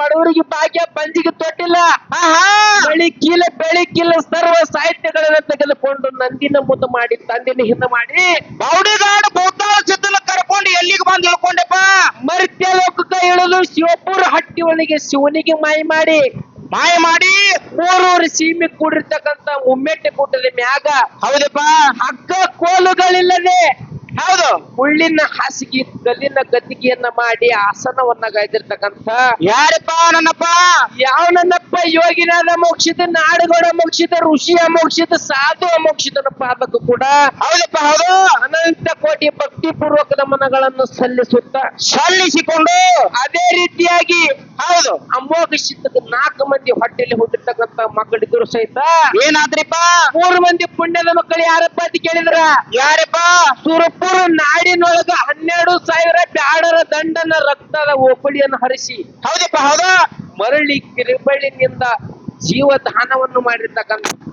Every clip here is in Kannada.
ಬಡವರಿಗೆ ಭಾಗ್ಯ ಪಂಜಿಗೆ ತೊಟ್ಟಿಲ್ಲ. ಬೆಳಿ ಕೀಲ ಸರ್ವ ಸಾಹಿತ್ಯಗಳನ್ನ ತೆಗೆದುಕೊಂಡು ನಂದಿನ ಮುದ್ದು ಮಾಡಿ, ತಂದಿನ ಹಿಂದ ಮಾಡಿ. ಬೌಡಿಗಾಡ ಬೌದ್ಧ ಸಿದ್ದನ ಕರ್ಕೊಂಡು ಎಲ್ಲಿಗೆ ಬಂದು ಹೇಳ್ಕೊಂಡೆಪ್ಪ ಮರ್ತ್ಯ ಲೋಕಕ್ಕೆ ಇಳಲು ಶಿವಪುರ ಹಟ್ಟಿ ಒಳಗೆ ಶಿವನಿಗೆ ಮಾಯಿ ಮಾಡಿ. ಮಾಯ ಮಾಡಿ ಮೂರೂರು ಸೀಮೆ ಕೂಡಿರ್ತಕ್ಕಂತ ಮುಮ್ಮೆಟ್ಟೆ ಕೂಟದ ಮ್ಯಾಗ. ಹೌದಪ್ಪ? ಹಗ್ಗ ಕೋಲುಗಳಿಲ್ಲದೆ ಹೌದು. ಮುಳ್ಳಿನ ಹಾಸಿಗೆ ಕಲ್ಲಿನ ಗದ್ದಿಗೆಯನ್ನ ಮಾಡಿ ಆಸನವನ್ನ ಗಾಯ್ದಿರ್ತಕ್ಕಂತ ಯಾರಪ್ಪ ನನ್ನಪ್ಪ? ಯಾವ ನನ್ನಪ್ಪ? ಯೋಗಿನಾದ ಮೋಕ್ಷಿತ ನಾಡುಗಳ ಮೋಕ್ಷಿತ ಋಷಿ ಅಮೋಕ್ಷಿತ ಸಾಧು ಮೋಕ್ಷಿತನ ಪಾದಕ್ಕೂ ಕೂಡ ಹೌದಪ್ಪ ಹೌದು. ಅನಂತ ಕೋಟಿ ಭಕ್ತಿ ಪೂರ್ವಕ ನಮನಗಳನ್ನು ಸಲ್ಲಿಸುತ್ತ ಸಲ್ಲಿಸಿಕೊಂಡು. ಅದೇ ರೀತಿಯಾಗಿ ಹೌದು. ಅಮೋಘ ಶಿಸ್ತಕ್ಕೆ ನಾಲ್ಕು ಮಂದಿ ಹೊಟ್ಟೆಯಲ್ಲಿ ಹುಟ್ಟಿರ್ತಕ್ಕಂತ ಮಕ್ಕಳಿದ್ರು ಸಹಿತ ಏನಾದ್ರಿಪ್ಪ? ಮೂರು ಮಂದಿ ಪುಣ್ಯದ ಮಕ್ಕಳು ಯಾರಪ್ಪ ಅಂತ ಕೇಳಿದ್ರ? ಯಾರಪ್ಪ? ಸುರಪುರ ನಾಡಿನೊಳಗ ಹನ್ನೆರಡು ಸಾವಿರ ಬ್ಯಾಡರ ದಂಡನ ರಕ್ತದ ಓಕಳಿಯನ್ನು ಹರಿಸಿ ಹೌದಪ್ಪ ಹೌದು. ಮರಳಿ ಜೀವದಾನವನ್ನು ಮಾಡಿರ್ತಕ್ಕಂಥ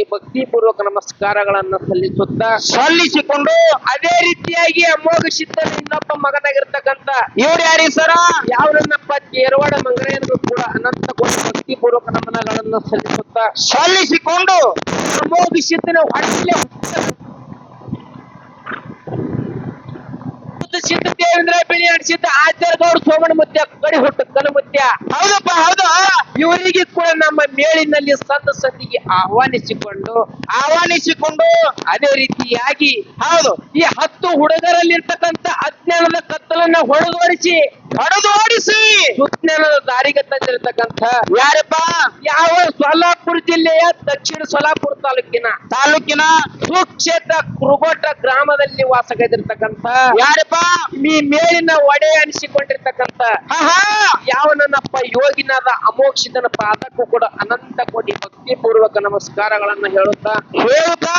ಈ ಭಕ್ತಿ ಪೂರ್ವಕ ನಮಸ್ಕಾರಗಳನ್ನ ಸಲ್ಲಿಸುತ್ತ ಸಲ್ಲಿಸಿಕೊಂಡು ಅದೇ ರೀತಿಯಾಗಿ ಅಮೋಘ ಸಿದ್ಧನ ಇನ್ನೊಬ್ಬ ಮಗನಾಗಿರ್ತಕ್ಕಂತ ಇವ್ರು ಯಾರಿ ಸರ? ಯಾವ ನನ್ನಪ್ಪ ಎರವಾಡ ಮಂಗಳೆಯರಿಗೂ ಕೂಡ ಅನಂತ ಭಕ್ತಿ ಪೂರ್ವಕ ನಮನಗಳನ್ನ ಸಲ್ಲಿಸುತ್ತ ಸಲ್ಲಿಸಿಕೊಂಡು ಅಮೋಘ ಸಿದ್ಧನ ಹೊಟ್ಟೆ ಸಿದ್ಧ ದೇವೇಂದ್ರ ಬೆಳಿ ಅಡಿಸಿದ್ದ ಆಚಾರ್ಯ ಗೌಡ ಸೋಮಣ ಮುತ್ಯ ಕಡಿ ಹುಟ್ಟು ಕಲು ಮುತ್ಯ ಹೌದಪ್ಪ ಹೌದು. ಇವರಿಗೆ ಕೂಡ ನಮ್ಮ ಮೇಳಿನಲ್ಲಿ ಸಂತ ಸಂದಿಗೆ ಆಹ್ವಾನಿಸಿಕೊಂಡು ಆಹ್ವಾನಿಸಿಕೊಂಡು ಅದೇ ರೀತಿಯಾಗಿ ಹೌದು ಈ ಹತ್ತು ಹುಡುಗರಲ್ಲಿರ್ತಕ್ಕಂಥ ಅಜ್ಞಾನದ ಕತ್ತಲನ್ನ ಹೊಡೆದೋಡಿಸಿ ಹೊಡೆದೋಡಿಸಿ ಸುಜ್ಞಾನದ ದಾರಿಗೆ ತಂದಿರತಕ್ಕಂಥ ಯಾರಪ್ಪ? ಯಾವ ಸೊಲ್ಲಾಪುರ ಜಿಲ್ಲೆಯ ದಕ್ಷಿಣ ಸೋಲಾಪುರ ತಾಲೂಕಿನ ತಾಲೂಕಿನ ಸುಕ್ಷೇತ್ರ ಕುರುಗೋಟ ಗ್ರಾಮದಲ್ಲಿ ವಾಸಗೈದಿರ್ತಕ್ಕಂತ ಯಾರಪ್ಪ? ಈ ಮೇಲಿನ ಒಡೆ ಅನಿಸಿಕೊಂಡಿರ್ತಕ್ಕಂತ ಆಹಾ ಯಾವ ನನ್ನಪ್ಪ ಯೋಗಿನಾದ ಅಮೋಕ್ಷಿತನ ಪಾದಕ್ಕೂ ಕೂಡ ಅನಂತ ಕೋಟಿ ಭಕ್ತಿ ಪೂರ್ವಕ ನಮಸ್ಕಾರಗಳನ್ನ ಹೇಳುತ್ತಾ ಹೇಳುತ್ತಾ?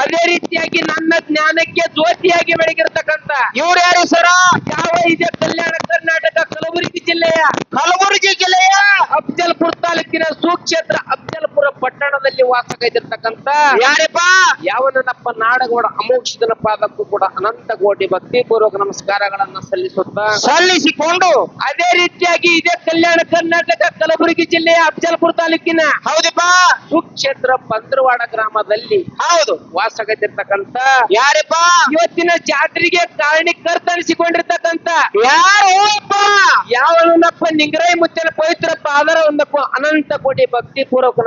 ಅದೇ ರೀತಿಯಾಗಿ ನನ್ನ ಜ್ಞಾನಕ್ಕೆ ಜ್ಯೋತಿಯಾಗಿ ಬೆಳಗಿರ್ತಕ್ಕಂತ ಇವ್ರು ಯಾರು ಸರ? ಯಾವ ಇದೆ ಕಲ್ಯಾಣ ಕರ್ನಾಟಕ ಕಲಬುರಗಿ ಜಿಲ್ಲೆಯ? ಕಲಬುರಗಿ ಜಿಲ್ಲೆಯ? ಅಫ್ಜಲ್ಪುರ ತಾಲೂಕಿನ ಸುಕ್ಷೇತ್ರ ಪಟ್ಟಣದಲ್ಲಿ ವಾಸಗೈದಿರ್ತಕ್ಕಂತ ಯಾರಪ್ಪ? ಯಾವ ನನ್ನಪ್ಪ ನಾಡಗೌಡ ಪಾದಕ್ಕೂ ಕೂಡ ಅನಂತ ಕೋಟಿ ಭಕ್ತಿ ಪೂರ್ವಕ ನಮಸ್ಕಾರಗಳನ್ನ ಸಲ್ಲಿಸುತ್ತ ಸಲ್ಲಿಸಿಕೊಂಡು ಅದೇ ರೀತಿಯಾಗಿ ಇದೇ ಕಲ್ಯಾಣ ಕರ್ನಾಟಕ ಕಲಬುರಗಿ ಜಿಲ್ಲೆಯ ಅಫಜಲ್ಪುರ ತಾಲೂಕಿನ ಹೌದಪ್ಪ. ಸುಕ್ಷೇತ್ರ ಪಂದ್ರವಾಡ ಗ್ರಾಮದಲ್ಲಿ ಹೌದು. ವಾಸಗೈದಿರ್ತಕ್ಕಂತ ಯಾರಪ್ಪ? ಇವತ್ತಿನ ಜಾತ್ರೆಗೆ ಕಾರಣೀಕರ್ತನಿಸಿಕೊಂಡಿರ್ತಕ್ಕಂತ ಯಾರು? ಅಪ್ಪ ಯಾವನಪ್ಪ ನಿಂಗರಾಯಿ ಮುತ್ತಿನ ಪವಿತ್ರ ಒಂದಪ್ಪ ಅನಂತ ಕೋಟಿ ಭಕ್ತಿ ಪೂರ್ವಕ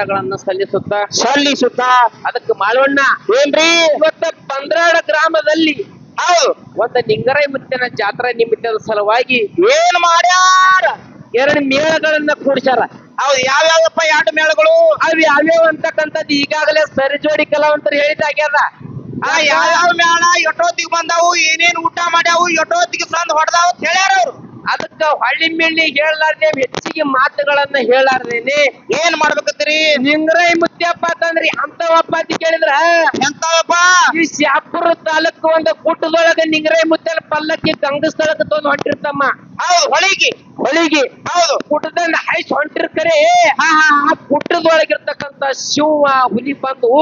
ನಮಸ್ಕಾರಗಳನ್ನ ಸಲ್ಲಿಸುತ್ತಾ? ಸಲ್ಲಿಸುತ್ತಾ? ಅದಕ್ಕೆ ಮಾಳವಣ್ಣ ಏನ್ರಿ? ಇವತ್ತ ಪಂದ್ರಾಡ ಗ್ರಾಮದಲ್ಲಿ ಹೌದು. ಒಂದ ನಿಂಗರೈ ಮುತ್ತಿನ ಜಾತ್ರೆ ನಿಮಿತ್ತದ ಸಲುವಾಗಿ ಏನ್ ಮಾಡ್ಯಾರ? ಎರಡು ಮೇಳಗಳನ್ನ ಕೂಡಿಸ್ಯಾರ. ಹೌದು ಯಾವ್ಯಾವಪ್ಪ ಎರಡು ಮೇಳಗಳು? ಅವ್ ಯಾವ್ಯಾವ ಅಂತಕ್ಕಂಥದ್ದು ಈಗಾಗಲೇ ಸರಿಜೋಡಿ ಕಲಾವಂತರು ಹೇಳಿದಾಗ್ಯದ ಆ ಯಾವ್ಯಾವ ಮೇಳ? ಎಷ್ಟೊತ್ತಿಗೆ ಬಂದಾವು ಏನೇನ್ ಊಟ ಮಾಡ್ಯಾವು ಎಷ್ಟೊತ್ತಿಗೆ ಸಂದ್ ಹೊಡೆದಾವು ಅಂತ ಹೇಳ್ಯಾರ ಅವ್ರು. ಅದಕ್ಕ ಹೊಳ್ಳಿ ಮಿಳ್ಳಿ ಹೇಳಲಾರ್ದೆ ಹೆಚ್ಚಿಗೆ ಮಾತುಗಳನ್ನ ಹೇಳಾರ್ದೇನೆ. ಏನ್ ಮಾಡ್ಬೇಕತ್ತೀರಿ? ನಿಂಗ್ರೈ ಮುತ್ಯಪ್ಪ ಅಂತಂದ್ರಿ ಅಂತವಪ್ಪ ಅಂತ ಕೇಳಿದ್ರ? ಎಂತವಪ್ಪ? ಈ ಶಾಪುರ ತಾಲೂಕು ಒಂದು ಕೂಟದೊಳಗ ನಿಂಗ್ರೈ ಮುತ್ಯಲ್ ಪಲ್ಲಕ್ಕಿ ಗಂಗಸ್ಥಳಕ್ಕೆ ತಂದು ಹೊಂಟಿರ್ತಮ್ಮ. ಹೌದು ಹೊಳಿಗೆ. ಹೊಳಿಗೆ. ಹೌದು. ಕುಟದಿಂದ ಹೈಸ್ ಹೊಂಟಿರ್ಕರೆ ಆ ಕುಟದೊಳಗಿರ್ತಕ್ಕಂತ ಶಿವ ಹುಲಿ ಬಂದು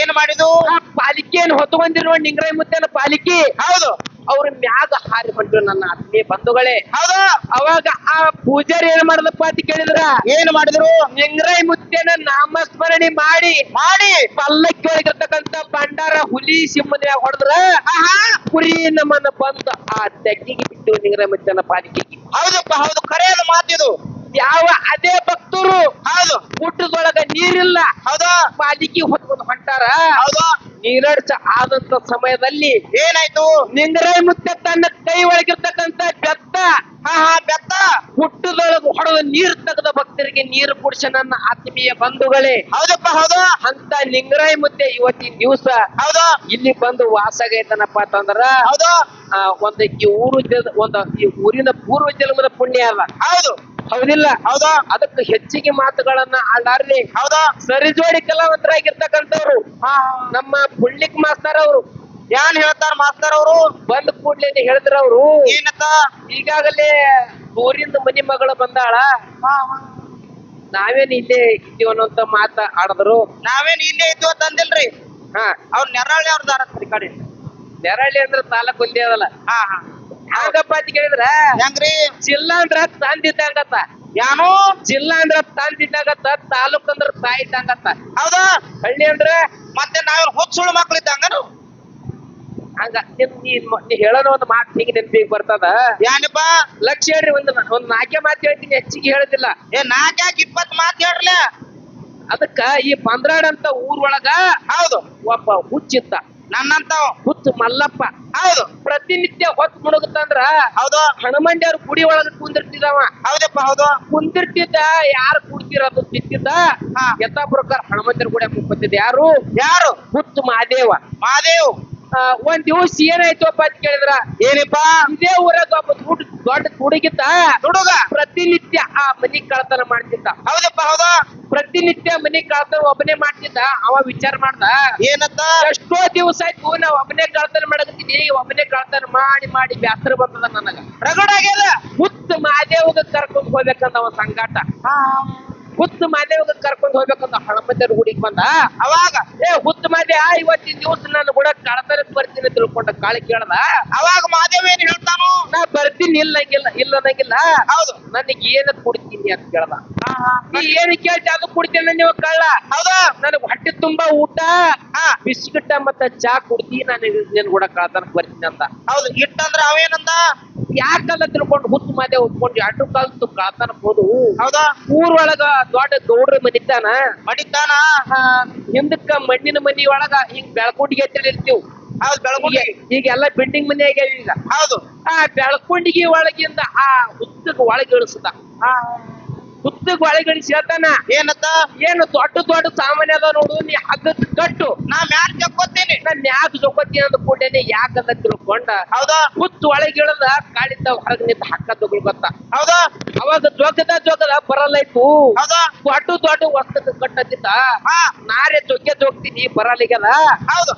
ಏನ್ ಮಾಡಿದು ಆ ಪಾಲಿಕೆಯನ್ನು ಹೊತ್ಕೊಂಡಿರುವ ನಿಂಗ್ರೈ ಮುತ್ಯನ ಪಾಲಿಕೆ. ಹೌದು. ಅವ್ರ ಮ್ಯಾಗ ಹಾರಿ ಬಂದ್ರು ನನ್ನ ಆತ್ಮೀಯ ಬಂಧುಗಳೇ. ಹೌದು. ಅವಾಗ ಆ ಪೂಜಾರಿ ಏನ್ ಮಾಡಿದಪ್ಪ ಅಂತ ಕೇಳಿದ್ರ? ಏನ್ ಮಾಡಿದ್ರು? ನಿಂಗರಾಯಿ ಮುತ್ತೇನ ನಾಮಸ್ಮರಣೆ ಮಾಡಿ. ಮಾಡಿ. ಪಲ್ಲಕ್ಕಿ ಒಳಗಿರ್ತಕ್ಕಂತ ಬಂಡಾರ ಹುಲಿ ಸಿಂಹದ ಹೊಡೆದ್ರ ಕುರಿ ನಮ್ಮನ್ನ ಬಂದು ಆ ತೆಗ್ಗಿಗೆ ಬಿಟ್ಟು ನಿಂಗ್ರೈ ಮುತ್ತನ ಪಾಲಿಕೆಗೆ ಹೌದಪ್ಪ ಹೌದು. ಕರೆಯದ ಮಾತಿದು ಯಾವ ಅದೇ ಭಕ್ತರು ಹೌದು. ಗುಡ್ಡದೊಳಗ ನೀರಿಲ್ಲ ಹೌದಾ. ಪಾಲಿಕೆ ಹೊತ್ಕೊಂಡು ಹೊಂಟಾರ. ಹೌದು. ನೀರಡ್ಸ ಆದಂತ ಸಮಯದಲ್ಲಿ ಏನಾಯ್ತು? ನಿಂಗರಾಯ ಮುತ್ತೆ ತನ್ನ ಕೈ ಒಳಗಿರ್ತಕ್ಕಂತ ಬೆತ್ತ ಹಾ ಹಾ ಬೆತ್ತ ಹುಟ್ಟದೊಳಗೆ ಹೊಡೆದ ನೀರ್ ತೆಗೆದ ಭಕ್ತರಿಗೆ ನೀರು ಕುಡಿಸ ನನ್ನ ಆತ್ಮೀಯ ಬಂಧುಗಳೇ. ಹೌದಪ್ಪ ಹೌದು. ಅಂತ ನಿಂಗರಾಯ ಮುತ್ತೆ ಇವತ್ತಿನ ದಿವಸ ಹೌದು. ಇಲ್ಲಿ ಬಂದು ವಾಸಗೈತನಪ್ಪ ಅಂತಂದ್ರ ಹೌದು. ಒಂದು ಈ ಊರು ಒಂದು ಈ ಊರಿನ ಪೂರ್ವ ಜನ್ಮದ ಪುಣ್ಯ ಅಲ್ಲ ಹೌದು. ಹೌದಿಲ್ಲ. ಹೌದಾ? ಅದಕ್ಕೆ ಹೆಚ್ಚಿಗೆ ಮಾತುಗಳನ್ನ ಆಡಾರ್ಲಿ. ಹೌದಾ? ಸರಿ ಜೋಡಿ ಕಲಾವಂತರಾಗಿರ್ತಕ್ಕಂಥವ್ರು. ನಮ್ಮ ಪುಳ್ಳಿಕ್ ಮಾಸ್ತರ್ ಅವರು. ಏನ್ ಹೇಳ್ತಾರ ಮಾಸ್ತರ್ ಅವರು? ಬಂದ ಅಂತ ಹೇಳಿದ್ರ ಅವ್ರು? ಏನತ್ತ ಈಗಾಗಲೇ ಊರಿಂದ ಮನಿ ಮಗಳು ಬಂದಾಳ. ನಾವೇನ್ ಇಲ್ಲೇ ಇದ್ದೀವಿ ಅನ್ನೋಂತ ಮಾತ ಆಡದ್ರು. ನಾವೇನ್ ಇಲ್ಲೇ ಇದ್ದೀವ ತಂದಿಲ್ರಿ ಹಾ. ಅವ್ರ ನೆರಳಿ ಅವ್ರದಾರ ಕಡೆ. ನೆರಳಿ ಅಂದ್ರೆ ತಾಲೂಕು ಒಂದೇ ಅದಲ್ಲ. ಹಾ ಹಾ. ಹಂಗಪ್ಪ ಅಂತ ಕೇಳಿದ್ರ? ಹೆಂಗ್ರಿ? ಜಿಲ್ಲಾ ಅಂದ್ರ ತಂದಿದ್ದಂಗತ್ತ. ಯಾನು? ಜಿಲ್ಲಾ ಅಂದ್ರ ತಂದಿದ್ದಂಗತ್ತ ತಾಲೂಕ್ ಅಂದ್ರ ತಾಯಿ ಇದ್ದಂಗತ್ತ ಹೌದಾ? ಹಳ್ಳಿ ಅಂದ್ರ? ಮತ್ತೆ ನಾವ್ ಹುಚ್ಚುಳು ಮಕ್ಳು ಇದ್ದಂಗನು? ಹಂಗ ನಿಮ್ ನೀ ಹೇಳೋದು ಒಂದು ಮಾತು ಹೀಗೆ ನೆನಪಿಗೆ ಬರ್ತದ. ಯಾನಪ್ಪ? ಲಕ್ಷ ಹೇಳ್ರಿ ಒಂದು ಒಂದ್ ನಾಲ್ಕೆ ಮಾತು ಹೇಳ್ತೀನಿ ಹೆಚ್ಚಿಗೆ ಹೇಳೋದಿಲ್ಲ. ಏ ನಾಕ್ಯಾಕ್ ಇಪ್ಪತ್ ಮಾತು ಹೇಳ್ರಲ್ಲ ಅದಕ್ಕ ಈ ಪಂದ್ರಾಡ್ ಅಂತ ಊರ್ ಒಳಗ ಹೌದು. ಒಬ್ಬ ಹುಚ್ಚಿತ್ತ ನನ್ನಂತಾವ್. ಹುಚ್ಚು ಮಲ್ಲಪ್ಪ. ಹೌದು. ಪ್ರತಿನಿತ್ಯ ಹೊತ್ತು ಮುಳುಗುತ್ತಂದ್ರ ಹೌದು. ಹನುಮಂಡಿಯವ್ರ ಗುಡಿ ಒಳಗ ಕುಂದಿರ್ತಿದವ ಹೌದಪ್ಪ ಹೌದು. ಕುಂದಿರ್ತಿದ್ದ ಯಾರು ಕುಡ್ತಿರೋದು ತಿಂತಿದ್ದ? ಹಾ. ಯಥಾ ಪ್ರಕಾರ ಹನುಮಂತರ ಗುಡಿ ಕುಂತಿದ್ದ ಯಾರು? ಯಾರು? ಹುಚ್ಚು ಮಹಾದೇವ. ಮಹಾದೇವ್. ಒಂದ್ ದಿವಸ ಏನಾಯ್ತಪ್ಪ ಅಂತ ಕೇಳಿದ್ರ? ಏನಪ್ಪಾ? ಇದೇ ಊರಾಗ ಒಬ್ಬ ದುಡ್ಡು ದೊಡ್ಡ ಹುಡುಗಿತ ಹುಡುಗ? ಪ್ರತಿನಿತ್ಯ ಆ ಮನಿ ಕಳ್ತನ ಮಾಡ್ತಿದ್ದ. ಹೌದಪ್ಪ ಹೌದಾ? ಪ್ರತಿನಿತ್ಯ ಮನಿ ಕಳ್ತನ ಒಬ್ಬನೇ ಮಾಡ್ತಿದ್ದ. ಅವ ವಿಚಾರ ಮಾಡ್ದ. ಏನತ್ತ ಎಷ್ಟೋ ದಿವಸ ಆಯ್ತು ನಾವ್ ಒಬ್ಬನೇ ಕಳ್ತನ ಮಾಡಕತ್ತೀನಿ ಒಬ್ಬನೇ ಕಳ್ತನ ಮಾಡಿ ಮಾಡಿ ಬ್ಯಾಸರ ಬಂದದ ನನಗ. ರಗಡ ಆಗ್ಯದ? ಮುತ್ತ ಮಾದೇವಗ ಕರ್ಕೊಂಡ್ ಹೋಗ್ಬೇಕಂತ ಅವ ಸಂಗಾಟ. ಹುತ್ತ ಮಾದೇವಗ ಕರ್ಕೊಂಡು ಹೋಗ್ಬೇಕಂತ ಹಣಮಂತರ ಗುಡಿಗೆ ಬಂದ ಅವಾಗ ಏ ಹುತ್ತ ಮಾದೇವ ಇವತ್ತಿನ ದಿವಸ ನಾನು ಕೂಡ ಕಳತಲ ಬರ್ತೀನಿ ತಿಳ್ಕೊಂಡ ಕಾಳಿ ಕೇಳ್ದ ಅವಾಗ ಮಾದೇವ ಏನ್ ಹೇಳ್ತಾನು? ನಾ ಬರ್ತೀನಿ ಇಲ್ಲಂಗಿಲ್ಲ ಇಲ್ಲ ಅನ್ನಂಗಿಲ್ಲ. ಹೌದು. ನನಗೆ ಏನ ಕೊಡ್ತೀನಿ ಅಂತ ಕೇಳ್ದ. ನೀ ಏನ್ ಕೇಳ್ತಿ ಅದು ಕೊಡ್ತೀನಿ ನೀವು ಕಳ್ಳ ಹೌದು. ನನಗ್ ಹೊಟ್ಟೆ ತುಂಬಾ ಊಟ ಬಿಸ್ಕಿಟ ಮತ್ತ ಚಾ ಕುಡ್ತಿ ನಾನು ನಿನ್ ಕೂಡ ಕಳತನಕ್ ಬರ್ತೀನಿ ಅಂತ. ಹೌದು ಇಟ್ಟಂದ್ರ ಅವೇನಂದ? ಯಾಕಲ್ಲ ತಿಳ್ಕೊಂಡು ಹುತ್ತು ಮಾದೆ ಒಪ್ಕೊಂಡು ಎರಡು ಕಾಲ ಕಾತನ ಹೋದು ಹೌದಾ? ಊರೊಳಗ ದೊಡ್ಡ ಗೌಡ್ರ ಮನಿತಾನ ಮಡಿತಾನ ಹಿಂದಕ್ಕ ಮಣ್ಣಿನ ಮನಿ ಒಳಗ ಹಿಂಗ್ ಬೆಳಕುಂಡಿಗೆ ಇರ್ತೀವಿ ಹೌದು ಬೆಳಕುಂಡಿಗೆ ಈಗ ಎಲ್ಲ ಬಿಲ್ಡಿಂಗ್ ಮನಿ ಆಗ್ಯಾವ ಈಗ. ಹೌದು. ಆ ಬೆಳಕುಂಡಿಗೆ ಒಳಗಿಂದ ಆ ಹುತ್ತಗ್ ಒಳಗಿಳಿಸ್ದ ಹುತ್ತಗ್ ಒಳಗಿಳಿಸಿ ಹೇಳ್ತಾನ ಏನತ್ತ? ಏನು ದೊಡ್ಡ ದೊಡ್ಡ ಸಾಮಾನ್ಯ ಅದ ನೋಡು ನೀ ಹಗ್ಗದ ಕಟ್ಟು. ನಾ ಮ್ಯಾಲ ಚಕ್ಕೋತೀನಿ ನಾನ್ ಯಾಕೆ ಜೊಕೊತೀನಿ ಅಂದ ಕೂಡೇನೆ ಯಾಕಂದ ತಿಳ್ಕೊಂಡ ಹೌದಾ? ಹುತ್ತು ಒಳಗಿಳದ ಕಾಳಿದ್ದ ಹೊರಗ್ ನಿಂತ ಹಕ್ಕ ತಗೊಳ್ಕೊತ್ತ ಹೌದಾ? ಅವಾಗ ಜೋಗದ ಜೋಗದ ಬರಲೈತು ಹೌದಾ? ದೊಡ್ಡ ದೊಡ್ಡ ವಸ್ತದ ಕಟ್ಟತ್ತಿದ್ದ ಹಾ. ನಾರೇ ಜೊಗ್ಗೆ ಜೋಗ್ತೀನಿ ಬರಲಿಗದ ಹೌದು.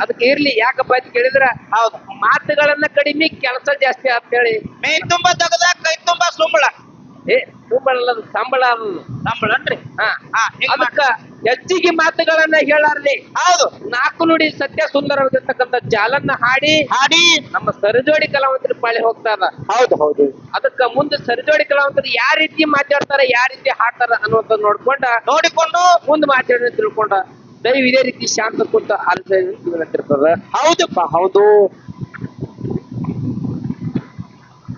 ಅದಕ್ಕೆ ಇರ್ಲಿ ಯಾಕಪ್ಪ ಅಂತ ಕೇಳಿದ್ರ ಹೌದು ಮಾತುಗಳನ್ನ ಕಡಿಮೆ ಕೆಲಸ ಜಾಸ್ತಿ ಅಂತ ಹೇಳಿ ಮೈ ತುಂಬಾ ತಗದ ಕೈ ತುಂಬಾ ಸುಂಬಳ. ಏ ಸಂಬಳ ಅಲ್ಲದು ಸಂಬಳ ಅದು ಸಂಬಳ ಅನ್ರಿ ಹಾ ಹಾ ಹಿಂಗ್ ಅದಕ್ಕ ಹೆಚ್ಚಿಗೆ ಮಾತುಗಳನ್ನ ಹೇಳಾರ್ಲಿ. ಹೌದು. ನಾಲ್ಕು ನುಡಿ ಸತ್ಯ ಸುಂದರವಾಗಿರ್ತಕ್ಕಂಥ ಜಾಲನ್ನ ಹಾಡಿ ಹಾಡಿ. ನಮ್ಮ ಸರಿಜೋಡಿ ಕಲಾವಂತರ ಪಾಳಿ ಹೋಗ್ತಾರ. ಹೌದು ಹೌದು. ಅದಕ್ಕ ಮುಂದೆ ಸರಿಜೋಡಿ ಕಲಾವಂತರು ಯಾವ ರೀತಿ ಮಾತಾಡ್ತಾರ ಯಾವ ರೀತಿ ಹಾಡ್ತಾರ ಅನ್ನುವಂತ ನೋಡ್ಕೊಂಡ ನೋಡಿಕೊಂಡು ಮುಂದೆ ಮಾತಾಡೋಣ ತಿಳ್ಕೊಂಡ. ದಯವು ಇದೇ ರೀತಿ ಶಾಂತ ಕುಂತ ಆಲೋಚನೆ ಹೌದಪ್ಪ ಹೌದು.